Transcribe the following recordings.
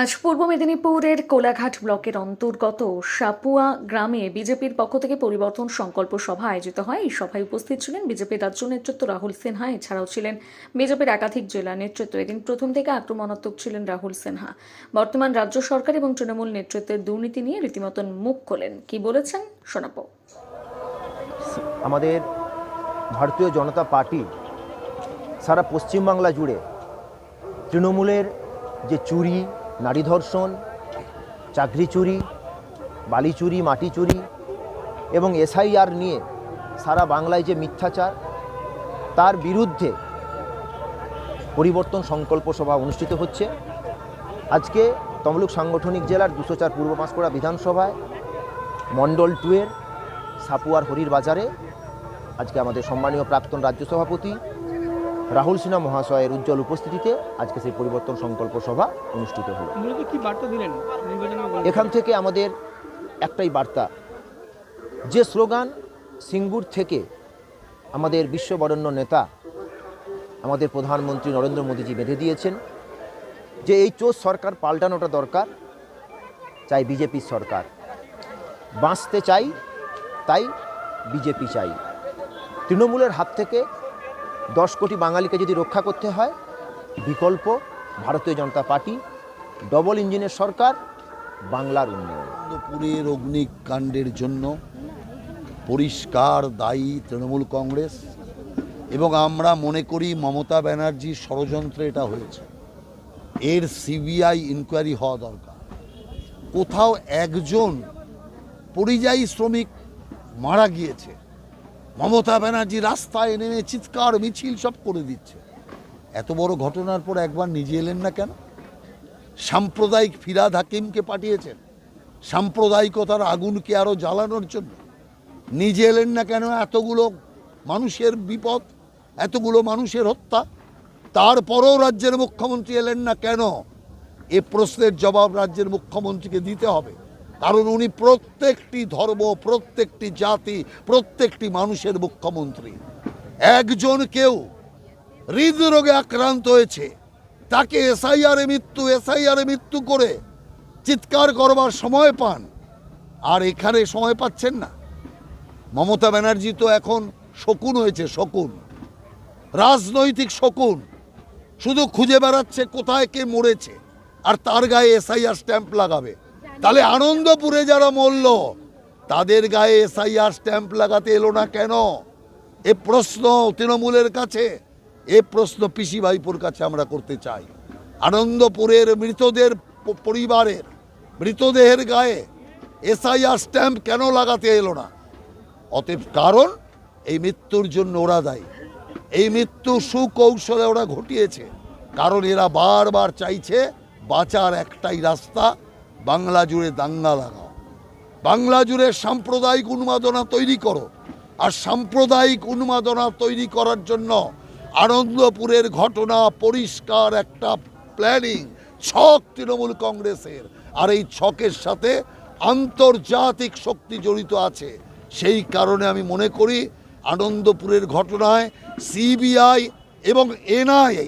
আজ পূর্ব মেদিনীপুরের কোলাঘাট ব্লকের অন্তর্গত সাপুয়া গ্রামে বিজেপির পক্ষ থেকে পরিবর্তন সংকল্প সভা আয়োজিত হয়। এই সভায় উপস্থিত ছিলেন বিজেপির রাজ্য নেতৃত্ব রাহুল সিনহা, এছাড়াও ছিলেন বিজেপির একাধিক জেলা নেতৃত্ব। এদিন প্রথম থেকে আক্রমণাত্মক ছিলেন রাহুল সিনহা। বর্তমান রাজ্য সরকার এবং তৃণমূল নেতৃত্বের দুর্নীতি নিয়ে রীতিমতন মুখ খোলেন। কি বলেছেন? শোনাবো। আমাদের ভারতীয় জনতা পার্টি সারা পশ্চিমবাংলা জুড়ে তৃণমূলের যে চুরি নারী ধর্ষণ চাকরি চুরি, বালি চুরি, মাটি চুরি এবং এসআইআর নিয়ে সারা বাংলায় যে মিথ্যাচার, তার বিরুদ্ধে পরিবর্তন সংকল্প সভা অনুষ্ঠিত হচ্ছে। আজকে তমলুক সাংগঠনিক জেলার দুশো চার পূর্ব পাঁশকুড়া বিধানসভায় মণ্ডল টুয়ের সাপুয়ার হরির বাজারে আজকে আমাদের সম্মানীয় প্রাক্তন রাজ্য সভাপতি রাহুল সিনহা মহাশয়ের উজ্জ্বল উপস্থিতিতে আজকে সেই পরিবর্তন সংকল্প সভা অনুষ্ঠিত হলো। এখান থেকে আমাদের একটাই বার্তা। যে স্লোগান সিঙ্গুর থেকে আমাদের বিশ্ববরণ্য নেতা আমাদের প্রধানমন্ত্রী নরেন্দ্র মোদীজি বেঁধে দিয়েছেন যে এই চোর সরকার পাল্টানোটা দরকার চাই বিজেপির সরকার। বাঁচতে চাই তাই বিজেপি চাই। তৃণমূলের হাত থেকে দশ কোটি বাঙালিকে যদি রক্ষা করতে হয়, বিকল্প ভারতীয় জনতা পার্টি, ডবল ইঞ্জিনের সরকার, বাংলার উন্নয়ন। আনন্দপুরের অগ্নিকাণ্ডের জন্য পরিষ্কার দায়ী তৃণমূল কংগ্রেস এবং আমরা মনে করি মমতা ব্যানার্জির ষড়যন্ত্রে এটা হয়েছে। এর সিবিআই ইনকোয়ারি হওয়া দরকার। কোথাও একজন পরিযায়ী শ্রমিক মারা গিয়েছে। মমতা ব্যানার্জি রাস্তায় নেমে চিৎকার, মিছিল সব করে দিচ্ছে। এত বড় ঘটনার পর একবার নিজে এলেন না কেন? সাম্প্রদায়িক ফিরাদ হাকিমকে পাঠিয়েছেন। সাম্প্রদায়িকতার আগুনকে আরও জ্বালানোর জন্য। নিজে এলেন না কেন? এতগুলো মানুষের বিপদ, এতগুলো মানুষের হত্যা। তারপরও রাজ্যের মুখ্যমন্ত্রী এলেন না কেন? এ প্রশ্নের জবাব রাজ্যের মুখ্যমন্ত্রীকে দিতে হবে। কারণ উনি প্রত্যেকটি ধর্ম, প্রত্যেকটি জাতি, প্রত্যেকটি মানুষের মুখ্যমন্ত্রী। একজন কেউ হৃদরোগে আক্রান্ত হয়েছে, তাকে এসআইআরে মৃত্যু এসআইআরে মৃত্যু করে চিৎকার করবার সময় পান, আর এখানে সময় পাচ্ছেন না। মমতা ব্যানার্জি তো এখন শকুন হয়েছে, শকুন। রাজনৈতিক শকুন। শুধু খুঁজে বেড়াচ্ছে কোথায় কে মরেছে, আর তার গায়ে এসআইআর স্ট্যাম্প লাগাবে। তাহলে আনন্দপুরে যারা মরল, তাদের গায়ে এসআইআর স্ট্যাম্প লাগাতে এলো না কেন? এ প্রশ্ন তৃণমূলের কাছে, এ প্রশ্ন পিসি ভাইপোর কাছে আমরা করতে চাই। আনন্দপুরের মৃতদের পরিবারের মৃতদেহের গায়ে এসআইআর স্ট্যাম্প কেন লাগাতে এলো না? অতএব কারণ, এই মৃত্যুর জন্য ওরা দায়ী। এই মৃত্যু সুকৌশলে ওরা ঘটিয়েছে। কারণ এরা বারবার চাইছে বাঁচার একটাই রাস্তা বাংলা জুড়ে দাঙ্গা লাগাও। বাংলা জুড়ে সাম্প্রদায়িক উন্মাদনা তৈরি করো। আর সাম্প্রদায়িক উন্মাদনা তৈরি করার জন্য আনন্দপুরের ঘটনা পরিষ্কার একটা প্ল্যানিং ছক তৃণমূল কংগ্রেসের। আর এই ছকের সাথে আন্তর্জাতিক শক্তি জড়িত আছে। সেই কারণে আমি মনে করি আনন্দপুরের ঘটনায় সিবিআই এবং এনআইএ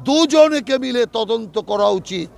দুজনকে মিলে তদন্ত করা উচিত।